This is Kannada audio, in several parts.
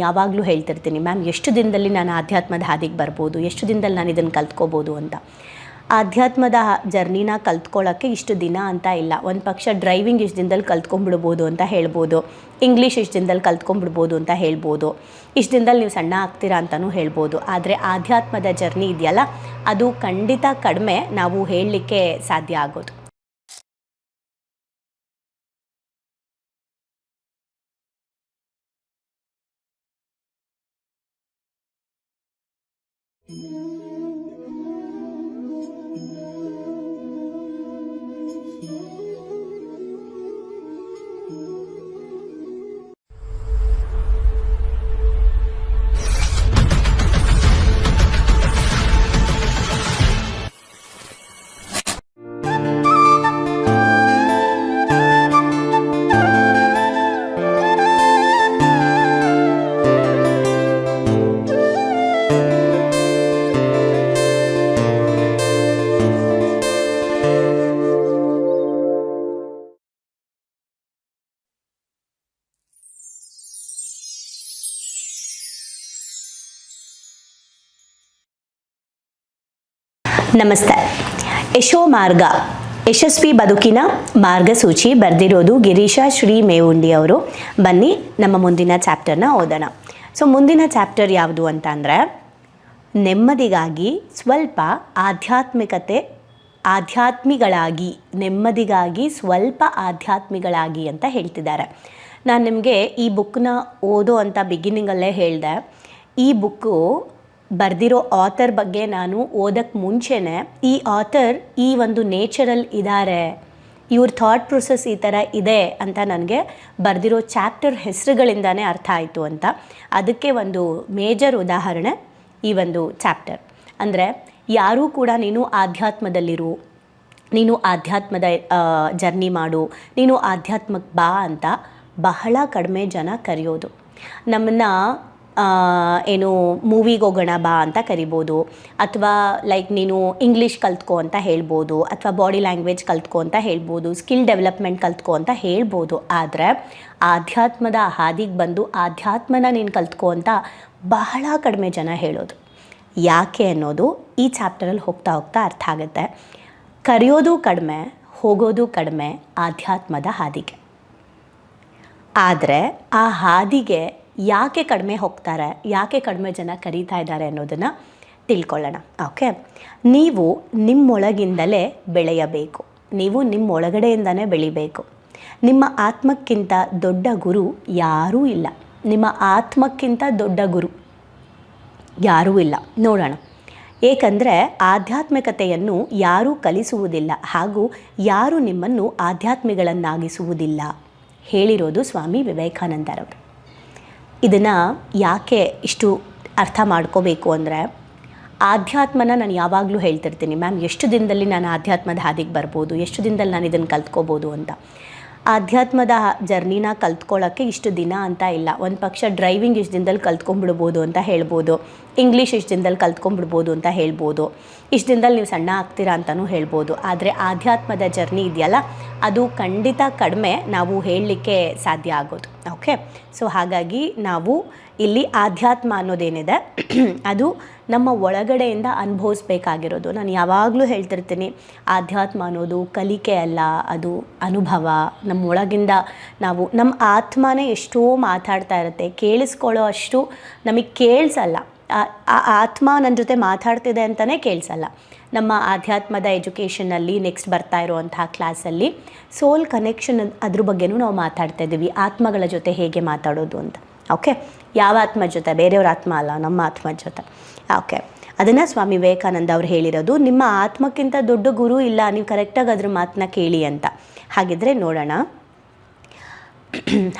ಯಾವಾಗಲೂ ಹೇಳ್ತಿರ್ತೀನಿ, ಮ್ಯಾಮ್, ಎಷ್ಟು ದಿನದಲ್ಲಿ ನಾನು ಆಧ್ಯಾತ್ಮದ ಹಾದಿಗೆ ಬರ್ಬೋದು, ಎಷ್ಟು ದಿನದಲ್ಲಿ ನಾನು ಇದನ್ನು ಕಲ್ತ್ಕೋಬೋದು ಅಂತ. ಆಧ್ಯಾತ್ಮದ ಜರ್ನಿನ ಕಲ್ತ್ಕೊಳ್ಳೋಕ್ಕೆ ಇಷ್ಟು ದಿನ ಅಂತ ಇಲ್ಲ. ಒಂದು ಪಕ್ಷ ಡ್ರೈವಿಂಗ್ ಇಷ್ಟು ದಿನದಲ್ಲಿ ಕಲ್ತ್ಕೊಂಡ್ಬಿಡ್ಬೋದು ಅಂತ ಹೇಳ್ಬೋದು, ಇಂಗ್ಲೀಷ್ ಇಷ್ಟು ದಿನದಲ್ಲಿ ಕಲ್ತ್ಕೊಂಡ್ಬಿಡ್ಬೋದು ಅಂತ ಹೇಳ್ಬೋದು, ಇಷ್ಟು ದಿನದಲ್ಲಿ ನೀವು ಸಣ್ಣ ಆಗ್ತೀರಾ ಅಂತಲೂ ಹೇಳ್ಬೋದು. ಆದರೆ ಆಧ್ಯಾತ್ಮದ ಜರ್ನಿ ಇದೆಯಲ್ಲ, ಅದು ಖಂಡಿತ ಕಡಿಮೆ ನಾವು ಹೇಳಲಿಕ್ಕೆ ಸಾಧ್ಯ ಆಗೋದು. Música ನಮಸ್ತೆ. ಯಶೋ ಮಾರ್ಗ. ಯಶಸ್ವಿ ಬದುಕಿನ ಮಾರ್ಗಸೂಚಿ ಬರೆದಿರೋದು ಗಿರೀಶ ಶ್ರೀ ಮೇವುಂಡಿ ಅವರು. ಬನ್ನಿ, ನಮ್ಮ ಮುಂದಿನ ಚಾಪ್ಟರ್ನ ಓದೋಣ. ಸೊ, ಮುಂದಿನ ಚಾಪ್ಟರ್ ಯಾವುದು ಅಂತ ನೆಮ್ಮದಿಗಾಗಿ ಸ್ವಲ್ಪ ಆಧ್ಯಾತ್ಮಿಕತೆ, ಆಧ್ಯಾತ್ಮಿಗಳಾಗಿ, ನೆಮ್ಮದಿಗಾಗಿ ಸ್ವಲ್ಪ ಆಧ್ಯಾತ್ಮಿಗಳಾಗಿ ಅಂತ ಹೇಳ್ತಿದ್ದಾರೆ. ನಾನು ನಿಮಗೆ ಈ ಬುಕ್ನ ಓದೋ ಅಂತ ಬಿಗಿನಿಂಗಲ್ಲೇ ಹೇಳಿದೆ. ಈ ಬುಕ್ಕು ಬರೆದಿರೋ ಆಥರ್ ಬಗ್ಗೆ ನಾನು ಓದಕ್ಕೆ ಮುಂಚೆನೇ ಈ ಆಥರ್ ಈ ಒಂದು ನೇಚರಲ್ ಇದ್ದಾರೆ ಇವ್ರ ಥಾಟ್ ಪ್ರೊಸೆಸ್ ಈ ಥರ ಇದೆ ಅಂತ ನನಗೆ ಬರೆದಿರೋ ಚಾಪ್ಟರ್ ಹೆಸರುಗಳಿಂದನೇ ಅರ್ಥ ಆಯಿತು ಅಂತ. ಅದಕ್ಕೆ ಒಂದು ಮೇಜರ್ ಉದಾಹರಣೆ ಈ ಒಂದು ಚಾಪ್ಟರ್ ಅಂದರೆ ಯಾರೂ ಕೂಡ ನೀನು ಆಧ್ಯಾತ್ಮದಲ್ಲಿರು. ನೀನು ಆಧ್ಯಾತ್ಮದ ಜರ್ನಿ ಮಾಡು. ನೀನು ಆಧ್ಯಾತ್ಮಕ್ಕೆ ಬಾ ಅಂತ ಬಹಳ ಕಡಿಮೆ ಜನ ಕರೆಯೋದು. ನಮ್ಮನ್ನು ಏನು ಮೂವಿಗೆ ಹೋಗೋಣ ಬಾ ಅಂತ ಕರಿಬೋದು. ಅಥವಾ ಲೈಕ್ ನೀನು ಇಂಗ್ಲೀಷ್ ಕಲ್ತ್ಕೊ ಅಂತ ಹೇಳ್ಬೋದು. ಅಥವಾ ಬಾಡಿ ಲ್ಯಾಂಗ್ವೇಜ್ ಕಲ್ತ್ಕೊ ಅಂತ ಹೇಳ್ಬೋದು. ಸ್ಕಿಲ್ ಡೆವಲಪ್ಮೆಂಟ್ ಕಲ್ತ್ಕೊ ಅಂತ ಹೇಳ್ಬೋದು. ಆದರೆ ಆಧ್ಯಾತ್ಮದ ಹಾದಿಗೆ ಬಂದು ಆಧ್ಯಾತ್ಮನ ನೀನು ಕಲ್ತ್ಕೊ ಅಂತ ಬಹಳ ಕಡಿಮೆ ಜನ ಹೇಳೋದು. ಯಾಕೆ ಅನ್ನೋದು ಈ ಚಾಪ್ಟರಲ್ಲಿ ಹೋಗ್ತಾ ಹೋಗ್ತಾ ಅರ್ಥ ಆಗುತ್ತೆ. ಕರೆಯೋದು ಕಡಿಮೆ, ಹೋಗೋದು ಕಡಿಮೆ ಆಧ್ಯಾತ್ಮದ ಹಾದಿಗೆ. ಆದರೆ ಆ ಹಾದಿಗೆ ಯಾಕೆ ಕಡಿಮೆ ಹೋಗ್ತಾರೆ, ಯಾಕೆ ಕಡಿಮೆ ಜನ ಕರೀತಾ ಇದ್ದಾರೆ ಅನ್ನೋದನ್ನು ತಿಳ್ಕೊಳ್ಳೋಣ. ಓಕೆ ನೀವು ನಿಮ್ಮೊಳಗಿಂದಲೇ ಬೆಳೆಯಬೇಕು. ನೀವು ನಿಮ್ಮೊಳಗಡೆಯಿಂದನೇ ಬೆಳಿಬೇಕು. ನಿಮ್ಮ ಆತ್ಮಕ್ಕಿಂತ ದೊಡ್ಡ ಗುರು ಯಾರೂ ಇಲ್ಲ. ನಿಮ್ಮ ಆತ್ಮಕ್ಕಿಂತ ದೊಡ್ಡ ಗುರು ಯಾರೂ ಇಲ್ಲ. ನೋಡೋಣ. ಏಕೆಂದರೆ ಆಧ್ಯಾತ್ಮಿಕತೆಯನ್ನು ಯಾರೂ ಕಲಿಸುವುದಿಲ್ಲ ಹಾಗೂ ಯಾರು ನಿಮ್ಮನ್ನು ಆಧ್ಯಾತ್ಮಿಗಳನ್ನಾಗಿಸುವುದಿಲ್ಲ. ಹೇಳಿರೋದು ಸ್ವಾಮಿ ವಿವೇಕಾನಂದರವರು. ಇದನ್ನು ಯಾಕೆ ಇಷ್ಟು ಅರ್ಥ ಮಾಡ್ಕೋಬೇಕು ಅಂದರೆ ಆಧ್ಯಾತ್ಮನ ನಾನು ಯಾವಾಗಲೂ ಹೇಳ್ತಿರ್ತೀನಿ, ಮ್ಯಾಮ್, ಎಷ್ಟು ದಿನದಲ್ಲಿ ನಾನು ಆಧ್ಯಾತ್ಮದ ಹಾದಿಗೆ ಬರ್ಬೋದು, ಎಷ್ಟು ದಿನದಲ್ಲಿ ನಾನು ಇದನ್ನು ಕಲ್ತ್ಕೋಬೋದು ಅಂತ. ಆಧ್ಯಾತ್ಮದ ಜರ್ನಿನ ಕಲ್ತ್ಕೊಳ್ಳೋಕ್ಕೆ ಇಷ್ಟು ದಿನ ಅಂತ ಇಲ್ಲ. ಒಂದು ಪಕ್ಷ ಡ್ರೈವಿಂಗ್ ಇಷ್ಟು ದಿನದಲ್ಲಿ ಕಲ್ತ್ಕೊಂಡ್ಬಿಡ್ಬೋದು ಅಂತ ಹೇಳ್ಬೋದು. ಇಂಗ್ಲೀಷ್ ಇಷ್ಟು ದಿನದಲ್ಲಿ ಕಲ್ತ್ಕೊಂಡ್ಬಿಡ್ಬೋದು ಅಂತ ಹೇಳ್ಬೋದು. ಇಷ್ಟು ದಿನದಲ್ಲಿ ನೀವು ಸಣ್ಣ ಆಗ್ತೀರಾ ಅಂತಲೂ ಹೇಳ್ಬೋದು. ಆದರೆ ಆಧ್ಯಾತ್ಮದ ಜರ್ನಿ ಇದೆಯಲ್ಲ, ಅದು ಖಂಡಿತ ಕಡಿಮೆ ನಾವು ಹೇಳಲಿಕ್ಕೆ ಸಾಧ್ಯ ಆಗೋದು. ಓಕೆ? ಸೊ ಹಾಗಾಗಿ ನಾವು ಇಲ್ಲಿ ಆಧ್ಯಾತ್ಮ ಅನ್ನೋದೇನಿದೆ, ಅದು ನಮ್ಮ ಒಳಗಡೆಯಿಂದ ಅನುಭವಿಸ್ಬೇಕಾಗಿರೋದು. ನಾನು ಯಾವಾಗಲೂ ಹೇಳ್ತಿರ್ತೀನಿ, ಆಧ್ಯಾತ್ಮ ಅನ್ನೋದು ಕಲಿಕೆ ಅಲ್ಲ, ಅದು ಅನುಭವ. ನಮ್ಮ ಒಳಗಿಂದ ನಾವು, ನಮ್ಮ ಆತ್ಮನೇ ಎಷ್ಟೋ ಮಾತಾಡ್ತಾ ಇರುತ್ತೆ, ಕೇಳಿಸ್ಕೊಳ್ಳೋ ಅಷ್ಟು ನಮಗೆ ಕೇಳಿಸಲ್ಲ. ಆ ಆತ್ಮ ನನ್ನ ಜೊತೆ ಮಾತಾಡ್ತಿದೆ ಅಂತಲೇ ಕೇಳಿಸಲ್ಲ. ನಮ್ಮ ಆಧ್ಯಾತ್ಮದ ಎಜುಕೇಷನಲ್ಲಿ ನೆಕ್ಸ್ಟ್ ಬರ್ತಾ ಇರುವಂತಹ ಕ್ಲಾಸಲ್ಲಿ ಸೋಲ್ ಕನೆಕ್ಷನ್ ಅದ್ರ ಬಗ್ಗೆನೂ ನಾವು ಮಾತಾಡ್ತಾ ಇದ್ದೀವಿ, ಆತ್ಮಗಳ ಜೊತೆ ಹೇಗೆ ಮಾತಾಡೋದು ಅಂತ. ಓಕೆ? ಯಾವ ಆತ್ಮ ಜೊತೆ? ಬೇರೆಯವ್ರ ಆತ್ಮ ಅಲ್ಲ, ನಮ್ಮ ಆತ್ಮ ಜೊತೆ. ಓಕೆ. ಅದನ್ನು ಸ್ವಾಮಿ ವಿವೇಕಾನಂದ ಅವ್ರು ಹೇಳಿರೋದು, ನಿಮ್ಮ ಆತ್ಮಕ್ಕಿಂತ ದೊಡ್ಡ ಗುರು ಇಲ್ಲ, ನೀವು ಕರೆಕ್ಟಾಗಿ ಅದ್ರ ಮಾತನ್ನ ಕೇಳಿ ಅಂತ. ಹಾಗಿದ್ರೆ ನೋಡೋಣ.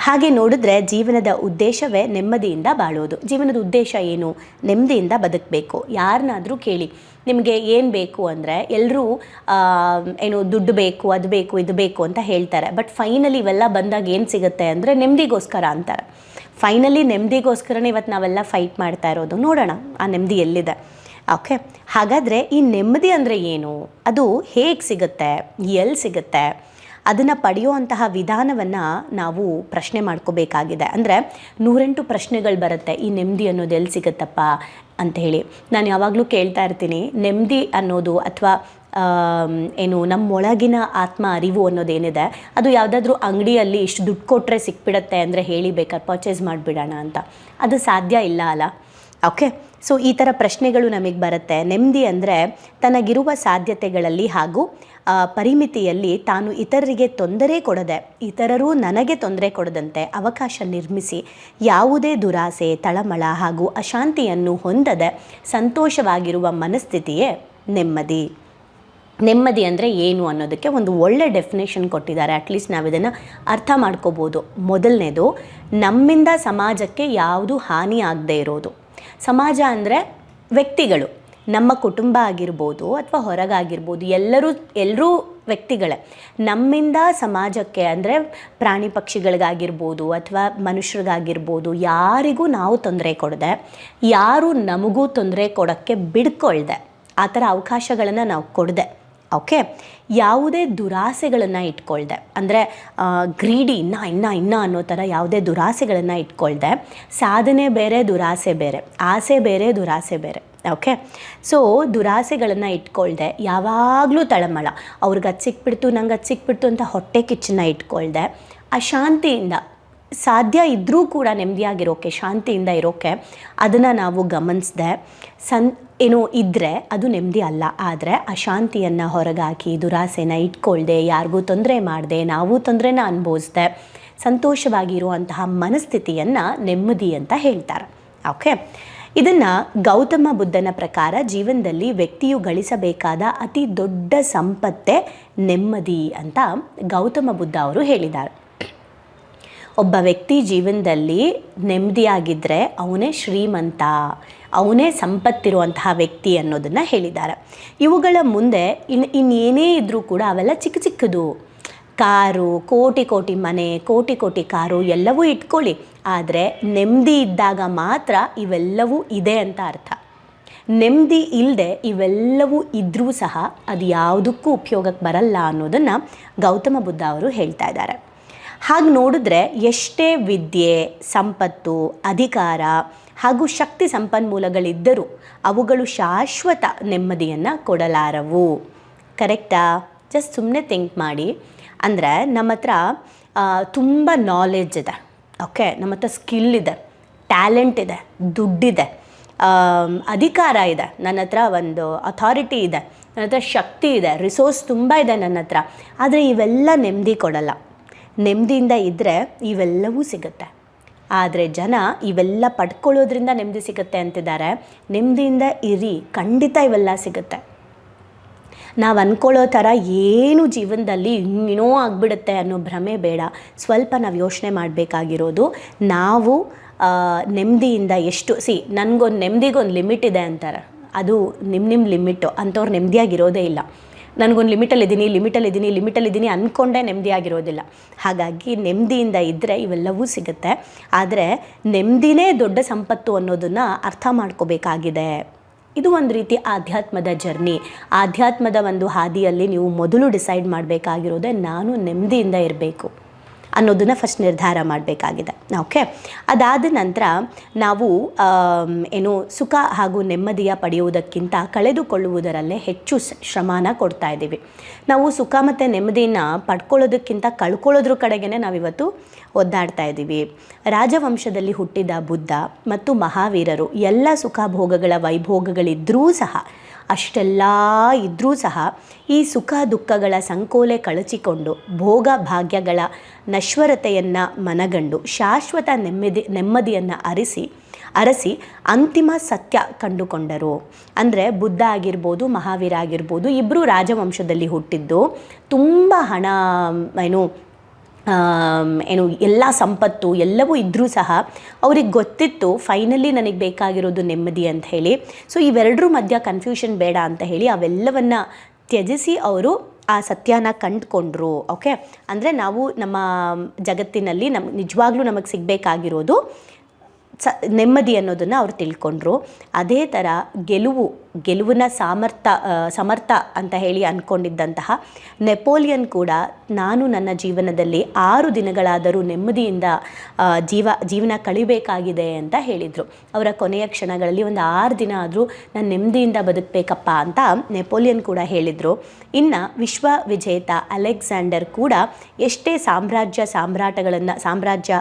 ಹಾಗೆ ನೋಡಿದ್ರೆ ಜೀವನದ ಉದ್ದೇಶವೇ ನೆಮ್ಮದಿಯಿಂದ ಬಾಳೋದು. ಜೀವನದ ಉದ್ದೇಶ ಏನು? ನೆಮ್ಮದಿಯಿಂದ ಬದುಕಬೇಕು. ಯಾರನ್ನಾದರೂ ಕೇಳಿ. ನಿಮಗೆ ಏನು ಬೇಕು ಅಂದರೆ ಎಲ್ಲರೂ ಏನು ದುಡ್ಡು ಬೇಕು, ಅದು ಬೇಕು, ಇದು ಬೇಕು ಅಂತ ಹೇಳ್ತಾರೆ. ಬಟ್ ಫೈನಲಿ ಇವೆಲ್ಲ ಬಂದಾಗ ಏನು ಸಿಗುತ್ತೆ ಅಂದರೆ ನೆಮ್ಮದಿಗೋಸ್ಕರ ಅಂತಾರೆ. ಫೈನಲಿ ನೆಮ್ಮದಿಗೋಸ್ಕರನೇ ಇವತ್ತು ನಾವೆಲ್ಲ ಫೈಟ್ ಮಾಡ್ತಾ ಇರೋದು. ನೋಡೋಣ, ಆ ನೆಮ್ಮದಿ ಎಲ್ಲಿದೆ? ಓಕೆ ಹಾಗಾದರೆ ಈ ನೆಮ್ಮದಿ ಅಂದರೆ ಏನು? ಅದು ಹೇಗೆ ಸಿಗುತ್ತೆ? ಎಲ್ಲಿ ಸಿಗುತ್ತೆ? ಅದನ್ನು ಪಡೆಯುವಂತಹ ವಿಧಾನವನ್ನು ನಾವು ಪ್ರಶ್ನೆ ಮಾಡ್ಕೋಬೇಕಾಗಿದೆ. ಅಂದರೆ ನೂರೆಂಟು ಪ್ರಶ್ನೆಗಳು ಬರುತ್ತೆ, ಈ ನೆಮ್ಮದಿ ಅನ್ನೋದು ಎಲ್ಲಿ ಸಿಗುತ್ತಪ್ಪ ಅಂತ ಹೇಳಿ. ನಾನು ಯಾವಾಗಲೂ ಕೇಳ್ತಾ ಇರ್ತೀನಿ ನೆಮ್ಮದಿ ಅನ್ನೋದು ಅಥವಾ ಏನು ನಮ್ಮೊಳಗಿನ ಆತ್ಮ ಅರಿವು ಅನ್ನೋದೇನಿದೆ, ಅದು ಯಾವುದಾದ್ರೂ ಅಂಗಡಿಯಲ್ಲಿ ಇಷ್ಟು ದುಡ್ಡು ಕೊಟ್ಟರೆ ಸಿಕ್ಬಿಡತ್ತೆ ಅಂದರೆ ಹೇಳಿ ಬೇಕಾದ್ರೆ ಪರ್ಚೇಸ್ ಮಾಡಿಬಿಡೋಣ ಅಂತ. ಅದು ಸಾಧ್ಯ ಇಲ್ಲ ಅಲ್ಲ? ಓಕೆ ಸೊ ಈ ಥರ ಪ್ರಶ್ನೆಗಳು ನಮಗೆ ಬರುತ್ತೆ. ನೆಮ್ಮದಿ ಅಂದರೆ ತನಗಿರುವ ಸಾಧ್ಯತೆಗಳಲ್ಲಿ ಹಾಗೂ ಪರಿಮಿತಿಯಲ್ಲಿ ತಾನು ಇತರರಿಗೆ ತೊಂದರೆ ಕೊಡದೆ, ಇತರರು ನನಗೆ ತೊಂದರೆ ಕೊಡದಂತೆ ಅವಕಾಶ ನಿರ್ಮಿಸಿ ಯಾವುದೇ ದುರಾಸೆ, ತಳಮಳ ಹಾಗೂ ಅಶಾಂತಿಯನ್ನು ಹೊಂದದೆ ಸಂತೋಷವಾಗಿರುವ ಮನಸ್ಥಿತಿಯೇ ನೆಮ್ಮದಿ. ನೆಮ್ಮದಿ ಅಂದರೆ ಏನು ಅನ್ನೋದಕ್ಕೆ ಒಂದು ಒಳ್ಳೆ ಡೆಫಿನೇಷನ್ ಕೊಟ್ಟಿದ್ದಾರೆ. ಅಟ್ಲೀಸ್ಟ್ ನಾವು ಇದನ್ನು ಅರ್ಥ ಮಾಡ್ಕೋಬೋದು. ಮೊದಲನೇದು, ನಮ್ಮಿಂದ ಸಮಾಜಕ್ಕೆ ಯಾವುದು ಹಾನಿ ಆಗದೆ ಇರೋದು. ಸಮಾಜ ಅಂದರೆ ವ್ಯಕ್ತಿಗಳು. ನಮ್ಮ ಕುಟುಂಬ ಆಗಿರ್ಬೋದು ಅಥವಾ ಹೊರಗಾಗಿರ್ಬೋದು, ಎಲ್ಲರೂ ಎಲ್ಲರೂ ವ್ಯಕ್ತಿಗಳೇ. ನಮ್ಮಿಂದ ಸಮಾಜಕ್ಕೆ ಅಂದರೆ ಪ್ರಾಣಿ ಪಕ್ಷಿಗಳಿಗಾಗಿರ್ಬೋದು ಅಥವಾ ಮನುಷ್ಯರಿಗಾಗಿರ್ಬೋದು, ಯಾರಿಗೂ ನಾವು ತೊಂದರೆ ಕೊಡದೆ, ಯಾರು ನಮಗೂ ತೊಂದರೆ ಕೊಡೋಕ್ಕೆ ಬಿಡ್ಕೊಳ್ದೆ, ಆ ಥರ ಅವಕಾಶಗಳನ್ನು ನಾವು ಕೊಡದೆ. ಓಕೆ ಯಾವುದೇ ದುರಾಸೆಗಳನ್ನು ಇಟ್ಕೊಳ್ದೆ. ಅಂದರೆ ಗ್ರೀಡಿ ಇನ್ನ ಇನ್ನ ಇನ್ನ ಅನ್ನೋ ಥರ ಯಾವುದೇ ದುರಾಸೆಗಳನ್ನು ಇಟ್ಕೊಳ್ದೆ. ಸಾಧನೆ ಬೇರೆ, ದುರಾಸೆ ಬೇರೆ. ಆಸೆ ಬೇರೆ, ದುರಾಸೆ ಬೇರೆ. ಓಕೆ ಸೊ ದುರಾಸೆಗಳನ್ನು ಇಟ್ಕೊಳ್ದೆ. ಯಾವಾಗಲೂ ತಳಮಳ. ಅವ್ರಿಗೆ ಅದು ಸಿಕ್ಬಿಡ್ತು, ನಂಗೆ ಅದು ಸಿಕ್ಬಿಡ್ತು ಅಂತ ಹೊಟ್ಟೆ ಕಿಚ್ಚನ್ನ ಇಟ್ಕೊಳ್ದೆ. ಆ ಶಾಂತಿಯಿಂದ ಸಾಧ್ಯ ಇದ್ದರೂ ಕೂಡ ನೆಮ್ಮದಿಯಾಗಿರೋಕೆ, ಶಾಂತಿಯಿಂದ ಇರೋಕೆ, ಅದನ್ನು ನಾವು ಗಮನಿಸ್ದೆ. ಸನ್ ಏನೋ ಇದ್ದರೆ ಅದು ನೆಮ್ಮದಿ ಅಲ್ಲ. ಆದರೆ ಅಶಾಂತಿಯನ್ನು ಹೊರಗಾಕಿ ದುರಾಸೆನ ಇಟ್ಕೊಳ್ದೆ, ಯಾರಿಗೂ ತೊಂದರೆ ಮಾಡಿದೆ, ನಾವು ತೊಂದರೆನ ಅನುಭವಿಸ್ದೆ, ಸಂತೋಷವಾಗಿರುವಂತಹ ಮನಸ್ಥಿತಿಯನ್ನು ನೆಮ್ಮದಿ ಅಂತ ಹೇಳ್ತಾರೆ. ಓಕೆ? ಇದನ್ನು ಗೌತಮ ಬುದ್ಧನ ಪ್ರಕಾರ ಜೀವನದಲ್ಲಿ ವ್ಯಕ್ತಿಯು ಗಳಿಸಬೇಕಾದ ಅತಿ ದೊಡ್ಡ ಸಂಪತ್ತೇ ನೆಮ್ಮದಿ ಅಂತ ಗೌತಮ ಬುದ್ಧ ಅವರು ಹೇಳಿದ್ದಾರೆ. ಒಬ್ಬ ವ್ಯಕ್ತಿ ಜೀವನದಲ್ಲಿ ನೆಮ್ಮದಿಯಾಗಿದ್ದರೆ ಅವನೇ ಶ್ರೀಮಂತ, ಅವನೇ ಸಂಪತ್ತಿರುವಂತಹ ವ್ಯಕ್ತಿ ಅನ್ನೋದನ್ನು ಹೇಳಿದ್ದಾರೆ. ಇವುಗಳ ಮುಂದೆ ಇನ್ನು ಇನ್ನೇನೇ ಇದ್ದರೂ ಕೂಡ ಅವೆಲ್ಲ ಚಿಕ್ಕ ಚಿಕ್ಕದು. ಕಾರು, ಕೋಟಿ ಕೋಟಿ ಮನೆ, ಕೋಟಿ ಕೋಟಿ ಕಾರು ಎಲ್ಲವೂ ಇಟ್ಕೊಳ್ಳಿ. ಆದರೆ ನೆಮ್ಮದಿ ಇದ್ದಾಗ ಮಾತ್ರ ಇವೆಲ್ಲವೂ ಇದೆ ಅಂತ ಅರ್ಥ. ನೆಮ್ಮದಿ ಇಲ್ಲದೆ ಇವೆಲ್ಲವೂ ಇದ್ದರೂ ಸಹ ಅದು ಯಾವುದಕ್ಕೂ ಉಪಯೋಗಕ್ಕೆ ಬರಲ್ಲ ಅನ್ನೋದನ್ನು ಗೌತಮ ಬುದ್ಧ ಅವರು ಹೇಳ್ತಾ ಇದ್ದಾರೆ. ಹಾಗೆ ನೋಡಿದ್ರೆ ಎಷ್ಟೇ ವಿದ್ಯೆ, ಸಂಪತ್ತು, ಅಧಿಕಾರ ಹಾಗೂ ಶಕ್ತಿ ಸಂಪನ್ಮೂಲಗಳಿದ್ದರೂ ಅವುಗಳು ಶಾಶ್ವತ ನೆಮ್ಮದಿಯನ್ನು ಕೊಡಲಾರವು. ಕರೆಕ್ಟಾ? ಜಸ್ಟ್ ಸುಮ್ಮನೆ ಥಿಂಕ್ ಮಾಡಿ. ಅಂದರೆ ನಮ್ಮ ಹತ್ರ ತುಂಬ ನಾಲೆಡ್ಜ್ ಇದೆ. ಓಕೆ ನಮ್ಮ ಹತ್ರ ಸ್ಕಿಲ್ ಇದೆ. ಟ್ಯಾಲೆಂಟ್ ಇದೆ. ದುಡ್ಡಿದೆ. ಅಧಿಕಾರ ಇದೆ. ನನ್ನ ಹತ್ರ ಒಂದು ಅಥಾರಿಟಿ ಇದೆ. ನನ್ನ ಹತ್ರ ಶಕ್ತಿ ಇದೆ. ರಿಸೋರ್ಸ್ ತುಂಬ ಇದೆ ನನ್ನ ಹತ್ರ ಆದರೆ ಇವೆಲ್ಲ ನೆಮ್ಮದಿ ಕೊಡಲ್ಲ. ನೆಮ್ಮದಿಯಿಂದ ಇದ್ದರೆ ಇವೆಲ್ಲವೂ ಸಿಗುತ್ತೆ. ಆದರೆ ಜನ ಇವೆಲ್ಲ ಪಡ್ಕೊಳ್ಳೋದ್ರಿಂದ ನೆಮ್ಮದಿ ಸಿಗುತ್ತೆ ಅಂತಿದ್ದಾರೆ. ನೆಮ್ಮದಿಯಿಂದ ಇರಿ, ಖಂಡಿತ ಇವೆಲ್ಲ ಸಿಗುತ್ತೆ. ನಾವು ಅಂದ್ಕೊಳ್ಳೋ ಥರ ಏನು ಜೀವನದಲ್ಲಿ ಇನ್ನೇನೋ ಆಗಿಬಿಡುತ್ತೆ ಅನ್ನೋ ಭ್ರಮೆ ಬೇಡ. ಸ್ವಲ್ಪ ನಾವು ಯೋಚನೆ ಮಾಡಬೇಕಾಗಿರೋದು ನಾವು ನೆಮ್ಮದಿಯಿಂದ ಎಷ್ಟು, ಸಿ, ನನಗೊಂದು ನೆಮ್ಮದಿಗೊಂದು ಲಿಮಿಟ್ ಇದೆ ಅಂತಾರೆ. ಅದು ನಿಮ್ಮ ನಿಮ್ಮ ಲಿಮಿಟು. ಅಂಥವ್ರು ನೆಮ್ಮದಿಯಾಗಿರೋದೇ ಇಲ್ಲ. ನನಗೊಂದು ಲಿಮಿಟಲ್ಲಿದ್ದೀನಿ ಲಿಮಿಟಲ್ಲಿದ್ದೀನಿ ಲಿಮಿಟಲ್ಲಿದ್ದೀನಿ ಅಂದ್ಕೊಂಡೇ ನೆಮ್ಮದಿಯಾಗಿರೋದಿಲ್ಲ. ಹಾಗಾಗಿ ನೆಮ್ಮದಿಯಿಂದ ಇದ್ದರೆ ಇವೆಲ್ಲವೂ ಸಿಗುತ್ತೆ. ಆದರೆ ನೆಮ್ಮದಿನೇ ದೊಡ್ಡ ಸಂಪತ್ತು ಅನ್ನೋದನ್ನು ಅರ್ಥ ಮಾಡ್ಕೋಬೇಕಾಗಿದೆ. ಇದು ಒಂದು ರೀತಿ ಆಧ್ಯಾತ್ಮದ ಜರ್ನಿ. ಆಧ್ಯಾತ್ಮದ ಒಂದು ಹಾದಿಯಲ್ಲಿ ನೀವು ಮೊದಲು ಡಿಸೈಡ್ ಮಾಡಬೇಕಾಗಿರೋದೇ ನಾನು ನೆಮ್ಮದಿಯಿಂದ ಇರಬೇಕು. ಅನ್ನೋದನ್ನು ಫಸ್ಟ್ ನಿರ್ಧಾರ ಮಾಡಬೇಕಾಗಿದೆ. ಓಕೆ ಅದಾದ ನಂತರ ನಾವು ಏನು ಸುಖ ಹಾಗೂ ನೆಮ್ಮದಿಯ ಪಡೆಯುವುದಕ್ಕಿಂತ ಕಳೆದುಕೊಳ್ಳುವುದರಲ್ಲೇ ಹೆಚ್ಚು ಶ್ರಮಾನ ಕೊಡ್ತಾ ಇದ್ದೀವಿ. ನಾವು ಸುಖ ಮತ್ತು ನೆಮ್ಮದಿನ ಪಡ್ಕೊಳ್ಳೋದಕ್ಕಿಂತ ಕಳ್ಕೊಳ್ಳೋದ್ರ ಕಡೆಗೇ ನಾವಿವತ್ತು ಒದ್ದಾಡ್ತಾ ಇದ್ದೀವಿ. ರಾಜವಂಶದಲ್ಲಿ ಹುಟ್ಟಿದ ಬುದ್ಧ ಮತ್ತು ಮಹಾವೀರರು ಎಲ್ಲ ಸುಖ ಭೋಗಗಳ ವೈಭೋಗಗಳಿದ್ದರೂ ಸಹ, ಅಷ್ಟೆಲ್ಲ ಇದ್ದರೂ ಸಹ ಈ ಸುಖ ದುಃಖಗಳ ಸಂಕೋಲೆ ಕಳಚಿಕೊಂಡು ಭೋಗ ಭಾಗ್ಯಗಳ ನಶ್ವರತೆಯನ್ನು ಮನಗಂಡು ಶಾಶ್ವತ ನೆಮ್ಮದಿ, ನೆಮ್ಮದಿಯನ್ನು ಅರಿಸಿ, ಅರಸಿ ಅಂತಿಮ ಸತ್ಯ ಕಂಡುಕೊಂಡರು. ಅಂದರೆ ಬುದ್ಧ ಆಗಿರ್ಬೋದು, ಮಹಾವೀರ ಆಗಿರ್ಬೋದು ಇಬ್ಬರು ರಾಜವಂಶದಲ್ಲಿ ಹುಟ್ಟಿದ್ದು ತುಂಬ ಹಣ, ಏನು ಏನು, ಎಲ್ಲ ಸಂಪತ್ತು ಎಲ್ಲವೂ ಇದ್ದರೂ ಸಹ ಅವ್ರಿಗೆ ಗೊತ್ತಿತ್ತು, ಫೈನಲಿ ನನಗೆ ಬೇಕಾಗಿರೋದು ನೆಮ್ಮದಿ ಅಂತ ಹೇಳಿ. ಸೊ ಇವೆರಡರ ಮಧ್ಯ ಕನ್ಫ್ಯೂಷನ್ ಬೇಡ ಅಂತ ಹೇಳಿ ಅವೆಲ್ಲವನ್ನು ತ್ಯಜಿಸಿ ಅವರು ಆ ಸತ್ಯನ ಕಂಡುಕೊಂಡ್ರು ಓಕೆ ಅಂದರೆ ನಾವು ನಮ್ಮ ಜಗತ್ತಿನಲ್ಲಿ ನಮ್, ನಿಜವಾಗ್ಲೂ ನಮಗೆ ಸಿಗಬೇಕಾಗಿರೋದು ಸ, ನೆಮ್ಮದಿ ಅನ್ನೋದನ್ನು ಅವ್ರು ತಿಳ್ಕೊಂಡ್ರು. ಅದೇ ಥರ ಗೆಲುವು, ಗೆಲುವಿನ ಸಾಮರ್ಥ ಸಮರ್ಥ ಅಂತ ಹೇಳಿ ಅಂದ್ಕೊಂಡಿದ್ದಂತಹ ನೆಪೋಲಿಯನ್ ಕೂಡ ನಾನು ನನ್ನ ಜೀವನದಲ್ಲಿ ಆರು ದಿನಗಳಾದರೂ ನೆಮ್ಮದಿಯಿಂದ ಜೀವ, ಜೀವನ ಕಳಿಬೇಕಾಗಿದೆ ಅಂತ ಹೇಳಿದರು. ಅವರ ಕೊನೆಯ ಕ್ಷಣಗಳಲ್ಲಿ ಒಂದು ಆರು ದಿನ ಆದರೂ ನಾನು ನೆಮ್ಮದಿಯಿಂದ ಬದುಕಬೇಕಪ್ಪ ಅಂತ ನೆಪೋಲಿಯನ್ ಕೂಡ ಹೇಳಿದರು. ಇನ್ನು ವಿಶ್ವ ವಿಜೇತ ಅಲೆಕ್ಸಾಂಡರ್ ಕೂಡ ಎಷ್ಟೇ ಸಾಮ್ರಾಜ್ಯ, ಸಾಮ್ರಾಟಗಳನ್ನು, ಸಾಮ್ರಾಜ್ಯ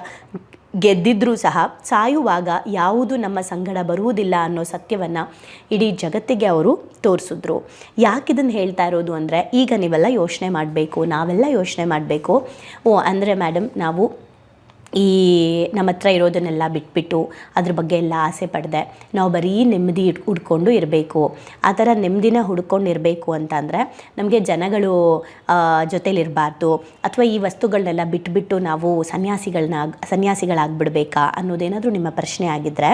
ಗೆದ್ದಿದ್ರೂ ಸಹ ಸಾಯುವಾಗ ಯಾವುದು ನಮ್ಮ ಸಂಗಡ ಬರುವುದಿಲ್ಲ ಅನ್ನೋ ಸತ್ಯವನ್ನು ಇಡೀ ಜಗತ್ತಿಗೆ ಅವರು ತೋರಿಸಿದ್ರು. ಯಾಕೆ ಇದನ್ನು ಹೇಳ್ತಾ ಇರೋದು ಅಂದರೆ ಈಗ ನೀವೆಲ್ಲ ಯೋಚನೆ ಮಾಡಬೇಕು, ನಾವೆಲ್ಲ ಯೋಚನೆ ಮಾಡಬೇಕು. ಓ, ಅಂದರೆ ಮೇಡಮ್ ನಾವು ಈ ನಮ್ಮ ಹತ್ರ ಇರೋದನ್ನೆಲ್ಲ ಬಿಟ್ಬಿಟ್ಟು ಅದ್ರ ಬಗ್ಗೆ ಎಲ್ಲ ಆಸೆ ಪಡೆದೆ. ನಾವು ಬರೀ ನೆಮ್ಮದಿ ಹುಡ್ಕೊಂಡು ಇರಬೇಕು. ಆ ಥರ ನೆಮ್ಮದಿನ ಹುಡ್ಕೊಂಡು ಇರಬೇಕು ಅಂತಂದರೆ ನಮಗೆ ಜನಗಳು ಜೊತೇಲಿರಬಾರ್ದು. ಅಥವಾ ಈ ವಸ್ತುಗಳನ್ನೆಲ್ಲ ಬಿಟ್ಬಿಟ್ಟು ನಾವು ಸನ್ಯಾಸಿಗಳನ್ನ ಸನ್ಯಾಸಿಗಳಾಗ್ಬಿಡ್ಬೇಕಾ ಅನ್ನೋದೇನಾದರೂ ನಿಮ್ಮ ಪ್ರಶ್ನೆ ಆಗಿದ್ದರೆ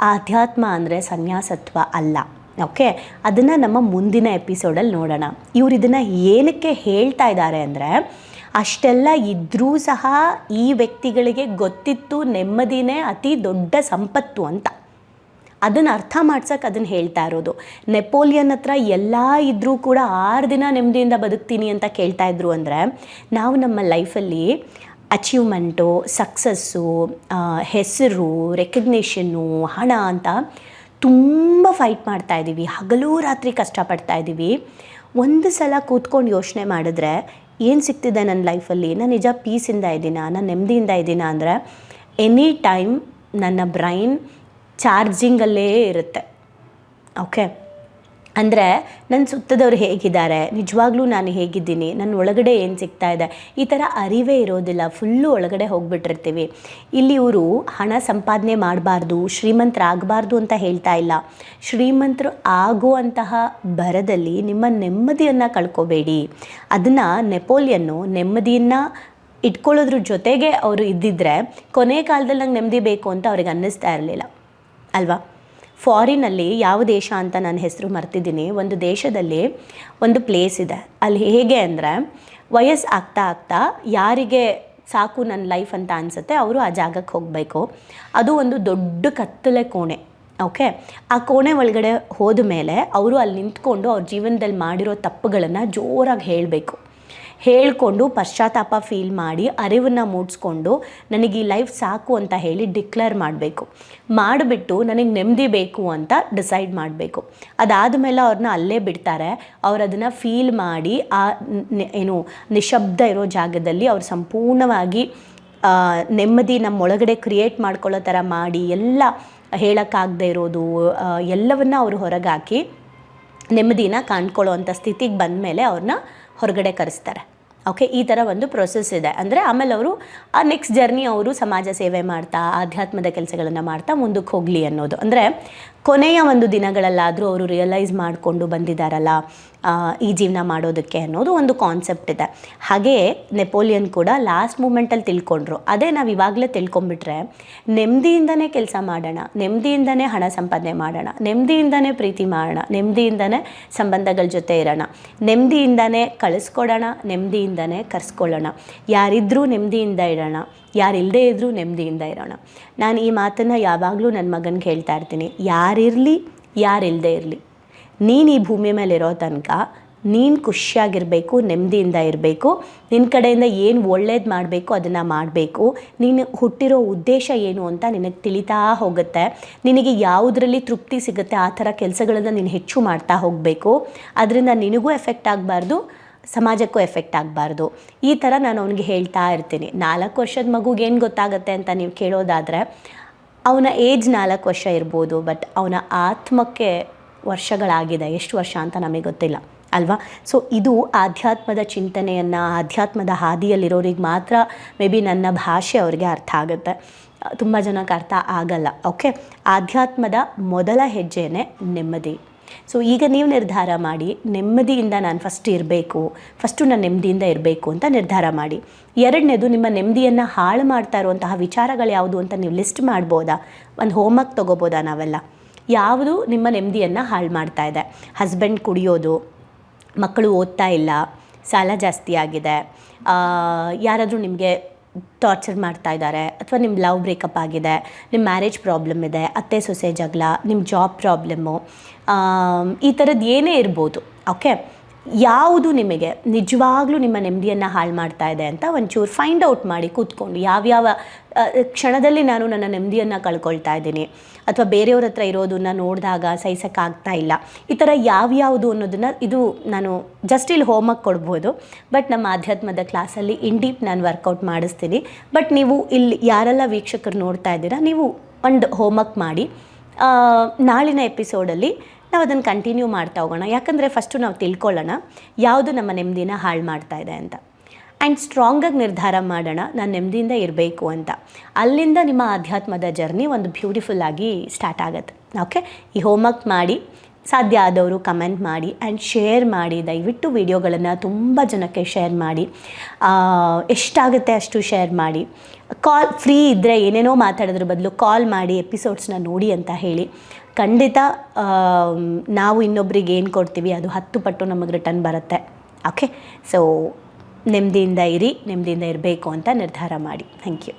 ಆಧ್ಯಾತ್ಮ ಅಂದರೆ ಸನ್ಯಾಸತ್ವ ಅಲ್ಲ. ಓಕೆ? ಅದನ್ನು ನಮ್ಮ ಮುಂದಿನ ಎಪಿಸೋಡಲ್ಲಿ ನೋಡೋಣ. ಇವರು ಇದನ್ನು ಏನಕ್ಕೆ ಹೇಳ್ತಾ ಇದ್ದಾರೆ ಅಂದರೆ ಅಷ್ಟೆಲ್ಲ ಇದ್ದರೂ ಸಹ ಈ ವ್ಯಕ್ತಿಗಳಿಗೆ ಗೊತ್ತಿತ್ತು ನೆಮ್ಮದಿನೇ ಅತಿ ದೊಡ್ಡ ಸಂಪತ್ತು ಅಂತ. ಅದನ್ನು ಅರ್ಥ ಮಾಡ್ಸೋಕೆ ಅದನ್ನು ಹೇಳ್ತಾ ಇರೋದು. ನೆಪೋಲಿಯನ್ ಹತ್ರ ಎಲ್ಲ ಇದ್ದರೂ ಕೂಡ ಆರು ದಿನ ನೆಮ್ಮದಿಯಿಂದ ಬದುಕ್ತೀನಿ ಅಂತ ಕೇಳ್ತಾ ಇದ್ರು ಅಂದರೆ, ನಾವು ನಮ್ಮ ಲೈಫಲ್ಲಿ ಅಚೀವ್ಮೆಂಟು ಸಕ್ಸಸ್ಸು ಹೆಸರು ರೆಕಗ್ನೇಷನ್ನು ಹಣ ಅಂತ ತುಂಬ ಫೈಟ್ ಮಾಡ್ತಾ ಇದ್ದೀವಿ ಹಗಲು ರಾತ್ರಿ ಕಷ್ಟಪಡ್ತಾ ಇದ್ದೀವಿ ಒಂದು ಸಲ ಕೂತ್ಕೊಂಡು ಯೋಚನೆ ಮಾಡಿದ್ರೆ ಏನು ಸಿಗ್ತಿದೆ ನನ್ನ ಲೈಫಲ್ಲಿ? ನಾನು ನಿಜ ಪೀಸಿಂದ ಇದ್ದೀನಾ? ನಾನು ನೆಮ್ಮದಿಯಿಂದ ಇದ್ದೀನಾ ಅಂದರೆ ಎನಿ ಟೈಮ್ ನನ್ನ ಬ್ರೈನ್ ಚಾರ್ಜಿಂಗಲ್ಲೇ ಇರುತ್ತೆ. ಓಕೆ? ಅಂದರೆ ನನ್ನ ಸುತ್ತದವ್ರು ಹೇಗಿದ್ದಾರೆ? ನಿಜವಾಗ್ಲೂ ನಾನು ಹೇಗಿದ್ದೀನಿ? ನನ್ನ ಒಳಗಡೆ ಏನು ಸಿಗ್ತಾ ಇದೆ? ಈ ಥರ ಅರಿವೇ ಇರೋದಿಲ್ಲ. ಫುಲ್ಲು ಒಳಗಡೆ ಹೋಗ್ಬಿಟ್ಟಿರ್ತೀವಿ. ಇಲ್ಲಿ ಇವರು ಹಣ ಸಂಪಾದನೆ ಮಾಡಬಾರ್ದು ಶ್ರೀಮಂತರಾಗಬಾರ್ದು ಅಂತ ಹೇಳ್ತಾ ಇಲ್ಲ. ಶ್ರೀಮಂತರು ಆಗುವಂತಹ ಭರದಲ್ಲಿ ನಿಮ್ಮ ನೆಮ್ಮದಿಯನ್ನು ಕಳ್ಕೋಬೇಡಿ. ಅದನ್ನು ನೆಪೋಲಿಯನ್ನು ನೆಮ್ಮದಿಯನ್ನು ಇಟ್ಕೊಳ್ಳೋದ್ರ ಜೊತೆಗೆ ಅವರು ಇದ್ದಿದ್ರೆ ಕೊನೆ ಕಾಲದಲ್ಲಿ ನಂಗೆ ನೆಮ್ಮದಿ ಬೇಕು ಅಂತ ಅವ್ರಿಗೆ ಅನ್ನಿಸ್ತಾ ಇರಲಿಲ್ಲ. ಅಲ್ವಾ? ಫಾರಿನಲ್ಲಿ ಯಾವ ದೇಶ ಅಂತ ನಾನು ಹೆಸರು ಮರ್ತಿದ್ದೀನಿ. ಒಂದು ದೇಶದಲ್ಲಿ ಒಂದು ಪ್ಲೇಸ್ ಇದೆ. ಅಲ್ಲಿ ಹೇಗೆ ಅಂದರೆ, ವಯಸ್ಸು ಆಗ್ತಾ ಆಗ್ತಾ ಯಾರಿಗೆ ಸಾಕು ನನ್ನ ಲೈಫ್ ಅಂತ ಅನಿಸುತ್ತೆ, ಅವರು ಆ ಜಾಗಕ್ಕೆ ಹೋಗಬೇಕು. ಅದು ಒಂದು ದೊಡ್ಡ ಕತ್ತಲೆ ಕೋಣೆ ಓಕೆ ಆ ಕೋಣೆ ಒಳಗಡೆ ಹೋದ ಮೇಲೆ ಅವರು ಅಲ್ಲಿ ನಿಂತ್ಕೊಂಡು ಅವ್ರ ಜೀವನದಲ್ಲಿ ಮಾಡಿರೋ ತಪ್ಪುಗಳನ್ನು ಜೋರಾಗಿ ಹೇಳಬೇಕು. ಹೇಳಿಕೊಂಡು ಪಶ್ಚಾತ್ತಾಪ ಫೀಲ್ ಮಾಡಿ, ಅರಿವನ್ನು ಮೂಡಿಸ್ಕೊಂಡು ನನಗೆ ಈ ಲೈಫ್ ಸಾಕು ಅಂತ ಹೇಳಿ ಡಿಕ್ಲೇರ್ ಮಾಡಬೇಕು. ಮಾಡಿಬಿಟ್ಟು ನನಗೆ ನೆಮ್ಮದಿ ಬೇಕು ಅಂತ ಡಿಸೈಡ್ ಮಾಡಬೇಕು. ಅದಾದ ಮೇಲೆ ಅವ್ರನ್ನ ಅಲ್ಲೇ ಬಿಡ್ತಾರೆ. ಅವ್ರು ಅದನ್ನು ಫೀಲ್ ಮಾಡಿ, ಆ ಏನು, ನಿಶಬ್ದ ಇರೋ ಜಾಗದಲ್ಲಿ ಅವ್ರು ಸಂಪೂರ್ಣವಾಗಿ ನೆಮ್ಮದಿ ನಮ್ಮ ಒಳಗಡೆ ಕ್ರಿಯೇಟ್ ಮಾಡ್ಕೊಳ್ಳೋ ಥರ ಮಾಡಿ, ಎಲ್ಲ ಹೇಳೋಕ್ಕಾಗದೇ ಇರೋದು ಎಲ್ಲವನ್ನು ಅವರು ಹೊರಗಾಕಿ ನೆಮ್ಮದಿನ ಕಾಣ್ಕೊಳ್ಳೋ ಅಂಥ ಸ್ಥಿತಿಗೆ ಬಂದ ಮೇಲೆ ಅವ್ರನ್ನ ಹೊರಗಡೆ ಕರೆಸ್ತಾರೆ. ಓಕೆ ಈ ಥರ ಒಂದು ಪ್ರೊಸೆಸ್ ಇದೆ. ಅಂದರೆ ಆಮೇಲೆ ಅವರು, ಆ ನೆಕ್ಸ್ಟ್ ಜರ್ನಿ ಅವರು ಸಮಾಜ ಸೇವೆ ಮಾಡ್ತಾ, ಆಧ್ಯಾತ್ಮದ ಕೆಲಸಗಳನ್ನು ಮಾಡ್ತಾ ಮುಂದಕ್ಕೆ ಹೋಗಲಿ ಅನ್ನೋದು. ಅಂದರೆ ಕೊನೆಯ ಒಂದು ದಿನಗಳಲ್ಲಾದರೂ ಅವರು ರಿಯಲೈಸ್ ಮಾಡಿಕೊಂಡು ಬಂದಿದ್ದಾರಲ್ಲ ಈ ಜೀವನ ಮಾಡೋದಕ್ಕೆ ಅನ್ನೋದು ಒಂದು ಕಾನ್ಸೆಪ್ಟ್ ಇದೆ. ಹಾಗೆಯೇ ನೆಪೋಲಿಯನ್ ಕೂಡ ಲಾಸ್ಟ್ ಮೂಮೆಂಟಲ್ಲಿ ತಿಳ್ಕೊಂಡ್ರು. ಅದೇ ನಾವು ಇವಾಗಲೇ ತಿಳ್ಕೊಂಬಿಟ್ರೆ ನೆಮ್ಮದಿಯಿಂದನೇ ಕೆಲಸ ಮಾಡೋಣ, ನೆಮ್ಮದಿಯಿಂದನೇ ಹಣ ಸಂಪಾದನೆ ಮಾಡೋಣ, ನೆಮ್ಮದಿಯಿಂದನೇ ಪ್ರೀತಿ ಮಾಡೋಣ, ನೆಮ್ಮದಿಯಿಂದನೇ ಸಂಬಂಧಗಳ ಜೊತೆ ಇರೋಣ, ನೆಮ್ಮದಿಯಿಂದನೇ ಕಳಿಸ್ಕೊಡೋಣ, ನೆಮ್ಮದಿಯಿಂದನೇ ಕರ್ಸ್ಕೊಳ್ಳೋಣ. ಯಾರಿದ್ರೂ ನೆಮ್ಮದಿಯಿಂದ ಇರೋಣ. ಯಾರಿಲ್ಲದೆ ಇದ್ದರೂ ನೆಮ್ಮದಿಯಿಂದ ಇರೋಣ. ನಾನು ಈ ಮಾತನ್ನು ಯಾವಾಗಲೂ ನನ್ನ ಮಗನಿಗೆ ಹೇಳ್ತಾ ಇರ್ತೀನಿ. ಯಾರಿರಲಿ ಯಾರಿಲ್ಲದೆ ಇರಲಿ. ನೀನು ಈ ಭೂಮಿ ಮೇಲೆ ಇರೋ ತನಕ, ನೀನು ಖುಷಿಯಾಗಿರಬೇಕು, ನೆಮ್ಮದಿಯಿಂದ ಇರಬೇಕು ನಿನ್ನ ಕಡೆಯಿಂದ ಏನು ಒಳ್ಳೇದು ಮಾಡಬೇಕು ಅದನ್ನು ಮಾಡಬೇಕು, ನೀನು ಹುಟ್ಟಿರೋ ಉದ್ದೇಶ ಏನು ಅಂತ ನಿನಗೆ ತಿಳಿತಾ ಹೋಗುತ್ತೆ. ನಿನಗೆ ಯಾವುದರಲ್ಲಿ ತೃಪ್ತಿ ಸಿಗುತ್ತೆ ಆ ಥರ ಕೆಲಸಗಳನ್ನು ನೀನು ಹೆಚ್ಚು ಮಾಡ್ತಾ ಹೋಗಬೇಕು. ಅದರಿಂದ ನಿನಗೂ ಎಫೆಕ್ಟ್ ಆಗಬಾರ್ದು ಸಮಾಜಕ್ಕೂ ಎಫೆಕ್ಟ್ ಆಗಬಾರ್ದು. ಈ ಥರ ನಾನು ಅವನಿಗೆ ಹೇಳ್ತಾ ಇರ್ತೀನಿ. ನಾಲ್ಕು ವರ್ಷದ ಮಗುಗೆ ಏನು ಗೊತ್ತಾಗುತ್ತೆ ಅಂತ ನೀವು ಕೇಳೋದಾದರೆ, ಅವನ ಏಜ್ ನಾಲ್ಕು ವರ್ಷ ಇರ್ಬೋದು, ಬಟ್ ಅವನ ಆತ್ಮಕ್ಕೆ ವರ್ಷಗಳಾಗಿದೆ. ಎಷ್ಟು ವರ್ಷ ಅಂತ ನಮಗೆ ಗೊತ್ತಿಲ್ಲ, ಅಲ್ವಾ? ಸೊ ಇದು ಆಧ್ಯಾತ್ಮದ ಚಿಂತನೆಯನ್ನು, ಆಧ್ಯಾತ್ಮದ ಹಾದಿಯಲ್ಲಿರೋರಿಗೆ ಮಾತ್ರ ಮೇ ಬಿ ನನ್ನ ಭಾಷೆ ಅವ್ರಿಗೆ ಅರ್ಥ ಆಗುತ್ತೆ. ತುಂಬ ಜನಕ್ಕೆ ಅರ್ಥ ಆಗಲ್ಲ, ಓಕೆ? ಆಧ್ಯಾತ್ಮದ ಮೊದಲ ಹೆಜ್ಜೆನೇ ನೆಮ್ಮದಿ. ಸೊ ಈಗ ನೀವು ನಿರ್ಧಾರ ಮಾಡಿ, ನೆಮ್ಮದಿಯಿಂದ ನಾನು ಫಸ್ಟ್ ಇರಬೇಕು ಫಸ್ಟು ನಾನು ನೆಮ್ಮದಿಯಿಂದ ಇರಬೇಕು ಅಂತ ನಿರ್ಧಾರ ಮಾಡಿ. ಎರಡನೇದು, ನಿಮ್ಮ ನೆಮ್ಮದಿಯನ್ನು ಹಾಳು ಮಾಡ್ತಾ ಇರುವಂತಹ ವಿಚಾರಗಳು ಯಾವುದು ಅಂತ ನೀವು ಲಿಸ್ಟ್ ಮಾಡ್ಬೋದಾ? ಒಂದು ಹೋಮ್ವರ್ಕ್ ತೊಗೋಬೋದಾ ನಾವೆಲ್ಲ? ಯಾವುದು ನಿಮ್ಮ ನೆಮ್ಮದಿಯನ್ನು ಹಾಳು ಮಾಡ್ತಾ ಇದೆ? ಹಸ್ಬೆಂಡ್ ಕುಡಿಯೋದು, ಮಕ್ಕಳು ಓದ್ತಾ ಇಲ್ಲ, ಸಾಲ ಜಾಸ್ತಿ ಆಗಿದೆ ಯಾರಾದರೂ ನಿಮಗೆ ಟಾರ್ಚರ್ ಮಾಡ್ತಾ ಇದ್ದಾರೆ, ಅಥವಾ ನಿಮ್ಮ ಲವ್ ಬ್ರೇಕಪ್ ಆಗಿದೆ ನಿಮ್ಮ ಮ್ಯಾರೇಜ್ ಪ್ರಾಬ್ಲಮ್ ಇದೆ, ಅತ್ತೆ ಸೊಸೆ ಜಗಳ ನಿಮ್ಮ ಜಾಬ್ ಪ್ರಾಬ್ಲಮ್ಮು ಈ ಥರದ್ದು ಏನೇ ಇರ್ಬೋದು ಓಕೆ ಯಾವುದು ನಿಮಗೆ ನಿಜವಾಗ್ಲೂ ನಿಮ್ಮ ನೆಮ್ಮದಿಯನ್ನು ಹಾಳು ಮಾಡ್ತಾ ಇದೆ ಅಂತ ಒಂಚೂರು ಫೈಂಡ್ ಔಟ್ ಮಾಡಿ ಕೂತ್ಕೊಂಡು, ಯಾವ್ಯಾವ ಕ್ಷಣದಲ್ಲಿ ನಾನು ನನ್ನ ನೆಮ್ಮದಿಯನ್ನು ಕಳ್ಕೊಳ್ತಾ ಇದ್ದೀನಿ, ಅಥವಾ ಬೇರೆಯವ್ರ ಹತ್ರ ಇರೋದನ್ನ ನೋಡಿದಾಗ ಸಹಿಸೋಕ್ಕಾಗ್ತಾ ಇಲ್ಲ, ಈ ಥರ ಯಾವ್ಯಾವುದು ಅನ್ನೋದನ್ನು ಇದು ನಾನು ಜಸ್ಟ್ ಇಲ್ಲಿ ಹೋಮ್ವರ್ಕ್ ಕೊಡ್ಬೋದು ಬಟ್ ನಮ್ಮ ಆಧ್ಯಾತ್ಮದ ಕ್ಲಾಸಲ್ಲಿ ಇನ್ ಡೀಪ್ ನಾನು ವರ್ಕೌಟ್ ಮಾಡಿಸ್ತೀನಿ ಬಟ್ ನೀವು ಇಲ್ಲಿ ಯಾರೆಲ್ಲ ವೀಕ್ಷಕರು ನೋಡ್ತಾ ಇದ್ದೀರಾ, ನೀವು ಒಂದು ಹೋಮ್ವರ್ಕ್ ಮಾಡಿ ನಾಳಿನ ಎಪಿಸೋಡಲ್ಲಿ ನಾವು ಅದನ್ನು ಕಂಟಿನ್ಯೂ ಮಾಡ್ತಾ ಹೋಗೋಣ. ಯಾಕಂದರೆ ಫಸ್ಟು ನಾವು ತಿಳ್ಕೊಳ್ಳೋಣ ಯಾವುದು ನಮ್ಮ ನೆಮ್ಮದಿನ ಹಾಳು ಮಾಡ್ತಾ ಇದೆ ಅಂತ. ಆ್ಯಂಡ್ ಸ್ಟ್ರಾಂಗಾಗಿ ನಿರ್ಧಾರ ಮಾಡೋಣ, ನಾನು ನೆಮ್ಮದಿಯಿಂದ ಇರಬೇಕು ಅಂತ. ಅಲ್ಲಿಂದ ನಿಮ್ಮ ಆಧ್ಯಾತ್ಮದ ಜರ್ನಿ ಒಂದು ಬ್ಯೂಟಿಫುಲ್ ಆಗಿ ಸ್ಟಾರ್ಟ್ ಆಗುತ್ತೆ. ಓಕೆ ಈ ಹೋಮ್ವರ್ಕ್ ಮಾಡಿ, ಸಾಧ್ಯ ಆದವರು ಕಮೆಂಟ್ ಮಾಡಿ ಆ್ಯಂಡ್ ಶೇರ್ ಮಾಡಿ. ದಯವಿಟ್ಟು ವಿಡಿಯೋಗಳನ್ನು ತುಂಬ ಜನಕ್ಕೆ ಶೇರ್ ಮಾಡಿ. ಎಷ್ಟಾಗುತ್ತೆ ಅಷ್ಟು ಶೇರ್ ಮಾಡಿ. ಕಾಲ್ ಫ್ರೀ ಇದ್ದರೆ ಏನೇನೋ ಮಾತಾಡೋದ್ರ ಬದಲು ಕಾಲ್ ಮಾಡಿ ಎಪಿಸೋಡ್ಸ್ನ ನೋಡಿ ಅಂತ ಹೇಳಿ. ಖಂಡಿತ ನಾವು ಇನ್ನೊಬ್ರಿಗೆ ಏನು ಕೊಡ್ತೀವಿ, ಅದು ಹತ್ತು ಪಟ್ಟು ನಮಗೆ ರಿಟರ್ನ್ ಬರುತ್ತೆ. ಓಕೆ ಸೊ ನೆಮ್ಮದಿಯಿಂದ ಇರಿ ನೆಮ್ಮದಿಯಿಂದ ಇರಬೇಕು ಅಂತ ನಿರ್ಧಾರ ಮಾಡಿ. Thank you